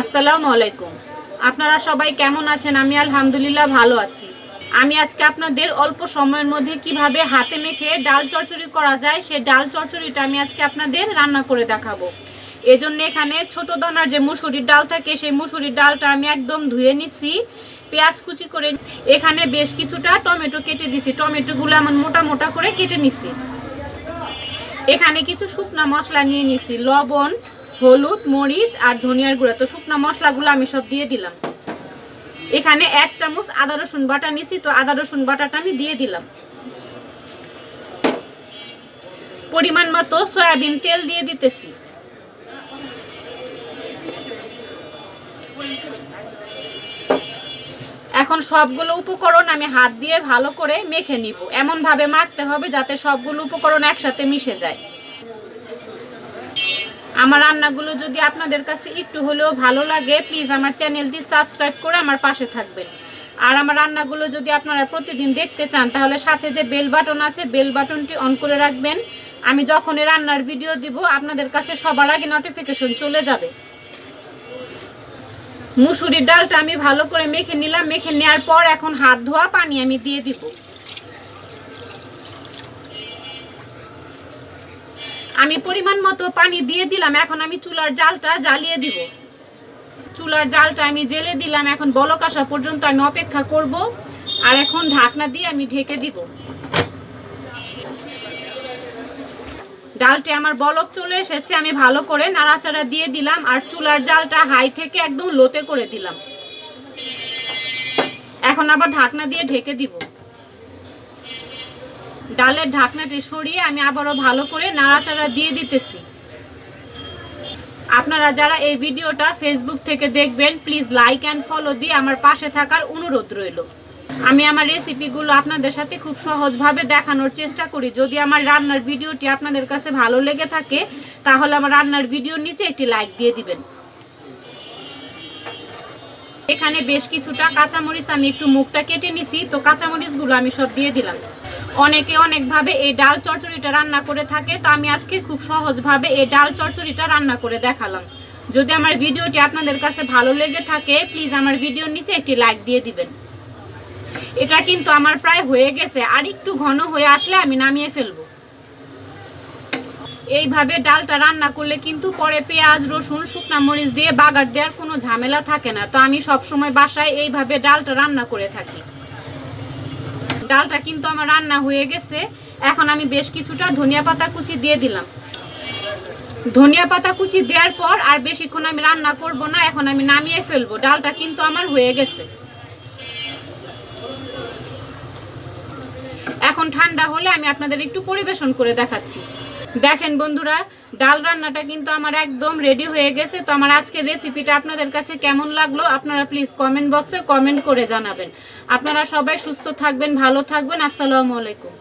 আসসালামু আলাইকুম। আপনারা সবাই কেমন আছেন? আমি আলহামদুলিল্লাহ ভালো আছি। আমি আজকে আপনাদের অল্প সময়ের মধ্যে কীভাবে হাতে মেখে ডাল চচ্চড়ি করা যায় সেই ডাল চচ্চড়িটা আমি আজকে আপনাদের রান্না করে দেখাবো। এজন্য এখানে ছোট দানার যে মুসুরির ডাল থাকে, সেই মুসুরির ডালটা আমি একদম ধুয়ে নিছি, পেঁয়াজ কুচি করে এখানে বেশ কিছুটা টমেটো কেটে দিছি। টমেটোগুলো এমন মোটা মোটা করে কেটে নিছি। এখানে কিছু শুকনা মশলা নিয়ে নিছি, লবণ হলুদ, মরিচ আর ধনিয়ার গুঁড়া। তো শুকনা মশলাগুলো আমি সব দিয়ে দিলাম। এখানে এক চামচ আদা, রসুন বাটা নিছি, তো আদা, রসুন বাটাটা আমি দিয়ে দিলাম। পরিমাণ মতো সয়াবিন তেল দিয়ে দিতেছি। এখন সবগুলো উপকরণ আমি হাত দিয়ে ভালো করে মেখে নিব। এমন ভাবে মাখতে হবে যাতে সবগুলো উপকরণ একসাথে মিশে যায়। আমার রান্নাগুলো যদি আপনাদের কাছে একটু হলেও ভালো লাগে প্লিজ আমার চ্যানেলটি সাবস্ক্রাইব করে আমার পাশে থাকবেন। আর আমার রান্নাগুলো যদি আপনারা প্রতিদিন দেখতে চান, তাহলে সাথে যে বেল বাটন আছে বেল বাটনটি অন করে রাখবেন। আমি যখনই রান্নার ভিডিও দিব, আপনাদের কাছে সবার আগে নোটিফিকেশন চলে যাবে। মুসুরির ডালটা আমি ভালো করে মেখে নিলাম। মেখে নেওয়ার পর এখন হাত ধোয়া পানি আমি দিয়ে দিব। আমি পরিমাণ মতো পানি দিয়ে দিলাম, এখন আমি চুলার জালটা জ্বালিয়ে দিব। চুলার জালটা আমি জেলে দিলাম, এখন বলক আসা পর্যন্ত আমি অপেক্ষা করব, আর এখন ঢাকনা দিয়ে আমি ঢেকে দিব। ডালটি আমার বলক চলে এসেছে, আমি ভালো করে নাড়াচাড়া দিয়ে দিলাম, আর চুলার জালটা হাই থেকে একদম লোতে করে দিলাম। এখন আবার ঢাকনা দিয়ে ঢেকে দিব। ডালের ঢাকনাটি সরিয়ে আমি আবারও ভালো করে নাড়াচাড়া দিয়ে দিতেছি। আপনারা যারা এই ভিডিওটা ফেসবুক থেকে দেখবেন প্লিজ লাইক অ্যান্ড ফলো দিয়ে আমার পাশে থাকার অনুরোধ রইল। আমি আমার রেসিপিগুলো আপনাদের সাথে খুব সহজভাবে দেখানোর চেষ্টা করি। যদি আমার রান্নার ভিডিওটি আপনাদের কাছে ভালো লেগে থাকে, তাহলে আমার রান্নার ভিডিওর নিচে একটি লাইক দিয়ে দিবেন। এখানে বেশ কিছুটা কাঁচামরিচ আমি একটু মুখটা কেটে নিছি। তো কাঁচামরিচগুলো আমি সব দিয়ে দিলাম। অনেকে অনেকভাবে এই ডাল চচ্চড়িটা রান্না করে থাকে, তো আমি আজকে খুব সহজভাবে এই ডাল চচ্চড়িটা রান্না করে দেখালাম। যদি আমার ভিডিওটি আপনাদের কাছে ভালো লেগে থাকে প্লিজ আমার ভিডিওর নিচে একটি লাইক দিয়ে দিবেন। এটা কিন্তু আমার প্রায় হয়ে গেছে। আর একটু ঘন হয়ে আসলে আমি নামিয়ে ফেলব। এইভাবে ডালটা রান্না করলে কিন্তু পরে পেঁয়াজ, রসুন, শুকনা মরিচ দিয়ে বাগার দেওয়ার কোনো ঝামেলা থাকে না। তো আমি সব সময় বাসায় এইভাবে ডালটা রান্না করে থাকি। ডালটা কিন্তু আমার রান্না হয়ে গেছে। এখন আমি বেশ কিছুটা ধনিয়া পাতা কুচি দিয়ে দিলাম। ধনিয়া পাতা কুচি দেওয়ার পর আর বেশিক্ষণ আমি রান্না করব না, এখন আমি নামিয়ে ফেলব। ডালটা কিন্তু আমার হয়ে গেছে। এখন ঠান্ডা হলে আমি আপনাদের একটু পরিবেশন করে দেখাচ্ছি। দেখেন বন্ধুরা, ডাল রান্নাটা কিন্তু আমার একদম রেডি হয়ে গেছে। তো আমার আজকের রেসিপিটা আপনাদের কাছে কেমন লাগল আপনারা প্লিজ কমেন্ট বক্সে কমেন্ট করে জানাবেন। আপনারা সবাই সুস্থ থাকবেন, ভালো থাকবেন। আসসালামু আলাইকুম।